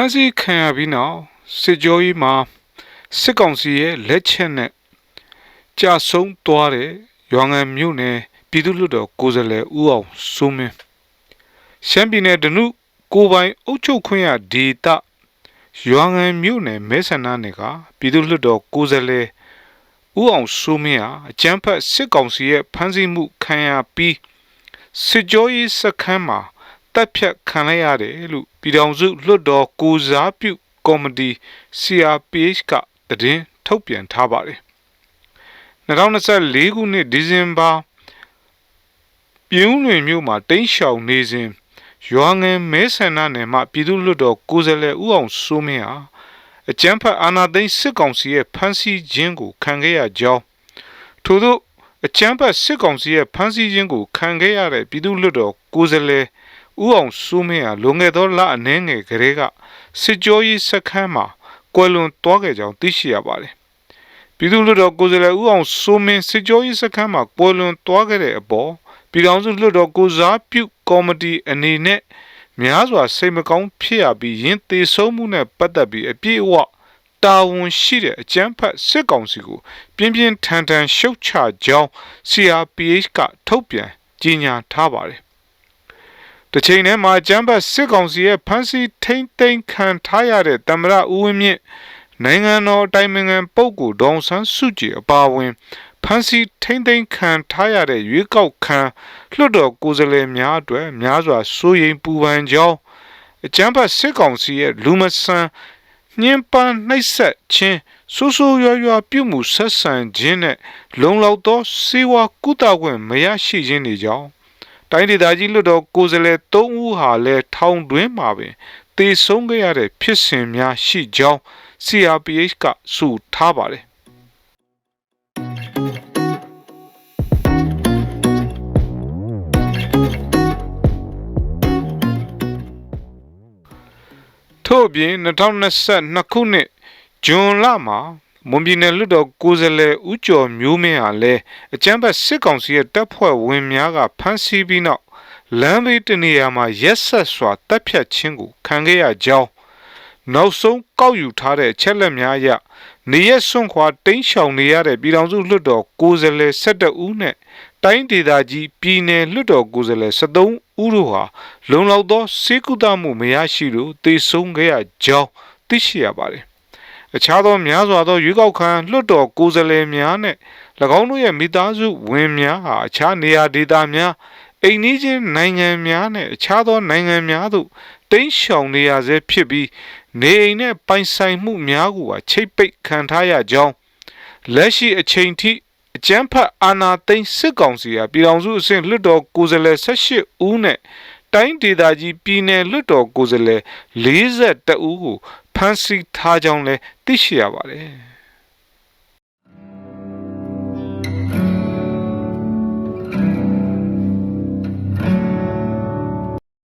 မ်းဆီးခံရပြီးနောက်စစ်ကြောရေးမှာစစ်ကောင်စီရဲ့လက်ချက်နဲ့ကြာဆုံးသွားတဲ့ရွာငံမြို့နယ်ပြည်သူ့လွှတ်တော်ကိုယ်စားလှယ်ဦးအောင်စိုးမင်းရှမ်းပြည်နယ်ဒနုကိုယ်ပိုင်အုပ်ချုပ်ခွင့်ရဒေသရွာငံမြို့နယ်မဲဆန္ဒနယ်ကပြည်သူ့လွှတ်တော်ကိုယ်စားလှယ်ဦးအောင်စိုးမင်းဟာအကြမ်းဖက်စစ်ကောင်စီရဲ့ဖမ်းဆီးမှုခံရပြီးစစ်ကြောရေးစခန်းမှာ တပ်ဖြတ်ခံလိုက်ရတယ်လို့ပြည်ထောင်စုလွှတ်တော်ကိုစားပြုကော်မတီ CRPH ကသတင်းထုတ်ပြန်ထားပါတယ်2024ခုနှစ်ဒီဇင်ဘာပြည်ဦးလွင်မြို့မှာတိန့်ရှောင်နေစဉ်ရွာငယ်မဲဆန္ဒနယ်မှပြည်သူ့လွှတ်တော်ကိုယ်စားလှယ်ဦးအောင်စိုးမင်းဟာအကြမ်းဖက်အာဏာသိမ်းစစ်ကောင်စီရဲ့ဖမ်းဆီးခြင်းကိုခံခဲ့ရကြောင်းထို့သောအကြမ်းဖက်စစ်ကောင်စီရဲ့ဖမ်းဆီးခြင်းကိုခံခဲ့ရတဲ့ပြည်သူ့လွှတ်တော်ကိုယ်စားလှယ် ဦးအောင်စိုးမင်းဟာလွန်ခဲ့သောလအနည်းငယ်ကလေးကစစ်ကြောရေးစခန်းမှာကွယ်လွန်သွားခဲ့ကြောင်းသိရှိရပါတယ်။ပြည်သူ့လွှတ်တော်ကိုယ်စားလှယ်ဦးအောင်စိုးမင်းစစ်ကြောရေးစခန်းမှာကွယ်လွန်သွားခဲ့တဲ့အပေါ်ပြည်ထောင်စုလွှတ်တော်ကိုစားပြုကော်မတီအနေနဲ့များစွာစိတ်မကောင်းဖြစ်ရပြီးယင်းသေဆုံးမှုနဲ့ပတ်သက်ပြီးအပြည့်အဝတာဝန်ရှိတဲ့အကြမ်းဖက်စစ်ကောင်စီကိုပြင်းပြင်းထန်ထန်ရှုတ်ချကြောင်း CRPH ကထုတ်ပြန်ကြေညာထားပါတယ်။ တစ်ချိန်တည်းမှာအကြမ်းဖက်စစ်ကောင်စီရဲ့ဖမ်းဆီးထိမ့်သိမ်းခံထားရတဲ့တမရဦးဝင်းမြင့်နိုင်ငံတော်အတိုင်ပင်ခံပုဂ္ဂိုလ်ဒေါန်ဆန်းစုကြည်အပါအဝင်ဖမ်းဆီးထိမ့်သိမ်းခံထားရတဲ့ရွေးကောက်ခံလွှတ်တော်ကိုယ်စားလှယ်များအတွက်များစွာစိုးရိမ်ပူပန်ကြောင်းအကြမ်းဖက်စစ်ကောင်စီရဲ့လူမဆန်ညှဉ်းပန်းနှိပ်စက်ခြင်းဆူဆူရွရွပြုမှုဆက်ဆံခြင်းနဲ့လုံလောက်သောစေဝါကုသခွင့်မရရှိခြင်းတွေကြောင့် တိုင်းဒေသကြီးလွှတ်တော်ကိုယ်စားလှယ်၃ဦးဟာလည်းထောင်တွင်းမှာပင်တေဆုံးခဲ့ရတဲ့ဖြစ်စဉ်များရှိကြောင်း CRPH ကဆိုထားပါတယ်ထို့အပြင်2022ခုနှစ်ဇွန်လမှာ မွန်ပြည်နယ်လွှတ်တော်ကိုယ်စားလှယ်ဦးကျော်မျိုးမင်းဟာလည်းအကြမ်းဖက်စစ်ကောင်စီရဲ့တပ်ဖွဲ့ဝင်များကဖမ်းဆီးပြီးနောက်လမ်းဘေးတနေရာမှာရက်ဆက်စွာတပ်ဖြတ်ခြင်းကိုခံခဲ့ရကြောင်းနောက်ဆုံးကောက်ယူထားတဲ့ချက်လက်များအရနေရက်စွန့်ခွာတိမ်းရှောင်နေရတဲ့ပြည်ထောင်စုလွှတ်တော်ကိုယ်စားလှယ်12ဦးနဲ့တိုင်းဒေသကြီးပြည်နယ်လွှတ်တော်ကိုယ်စားလှယ်73ဦးတို့ဟာလုံလောက်သောစေကုသမှုမရရှိလို့တေဆုံးခဲ့ရကြောင်းသိရှိရပါတယ်။ အခြားသောများစွာသောရွေးကောက်ခံလွှတ်တော်ကိုယ်စားလှယ်များနဲ့၎င်းတို့ရဲ့မိသားစုဝင်များဟာအခြားနေရာဒေသများအိမ်နီးချင်းနိုင်ငံများနဲ့အခြားသောနိုင်ငံများသို့တိမ်းရှောင်နေရဆဲဖြစ်ပြီးနေအိမ်နဲ့ပိုင်ဆိုင်မှုများကိုချိတ်ပိတ်ခံထားရကြောင်းလက်ရှိအချိန်ထိအကြမ်းဖက်အာဏာသိမ်းစစ်ကောင်စီဟာပြည်ထောင်စုအဆင့်လွှတ်တော်ကိုယ်စားလှယ်18ဦးနဲ့တိုင်းဒေသကြီးပြည်နယ်လွှတ်တော်ကိုယ်စားလှယ်42ဦးကို ဖမ်းဆီးထားကြောင်းလည်းသိရှိရပါတယ်။